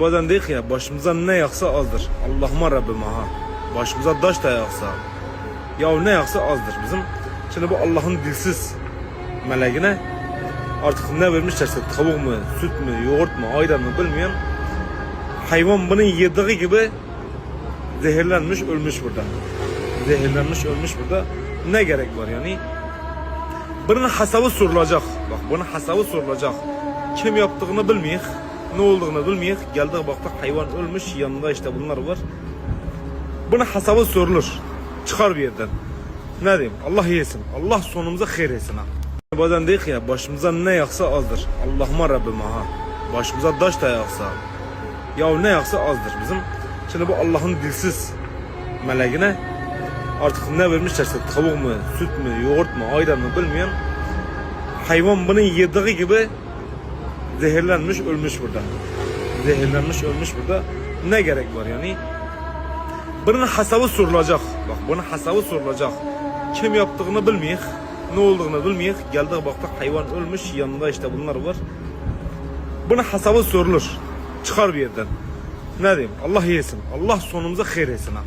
Bazen değil ya başımıza ne yaksa azdır. Allah'ıma Rabbim ha. Başımıza taş da yaksa. Ya ne yaksa azdır bizim. Şimdi bu Allah'ın dilsiz meleğine artık ne vermişlerse tavuk mu, süt mü, yoğurt mu, ayran mı bilmeyen hayvan bunu yediği gibi zehirlenmiş ölmüş burada. Zehirlenmiş ölmüş burada. Ne gerek var yani? Bunun hesabı sorulacak. Bak bunun hesabı sorulacak. Kim yaptığını bilmeyik. Ne olduğunu bilmeyik. Geldik baktık hayvan ölmüş. Yanında işte bunlar var. Bunun hesabı sorulur. Çıkar bir yerden. Ne diyeyim? Allah yesin. Allah sonumuza hayır etsin ha. Bazen değil ya başımıza ne yaksa azdır. Allah'ıma Rabbim ha. Başımıza taş da yaksa. Ya ne yaksa azdır bizim. Şimdi bu Allah'ın dilsiz meleğine artık ne vermişlerse tavuk mu, süt mü, yoğurt mu, ayran mı bilmeyen hayvan bunu yediği gibi zehirlenmiş ölmüş burada. Zehirlenmiş ölmüş burada. Ne gerek var yani? Bunun hesabı sorulacak. Bak bunun hesabı sorulacak. Kim yaptığını bilmeyik. Ne olduğunu bilmeyik. Geldik baktık hayvan ölmüş. Yanında işte bunlar var. Bunun hesabı sorulur. Çıkar bir yerden. Ne diyeyim? Allah yesin. Allah sonumuza hayır etsin ha.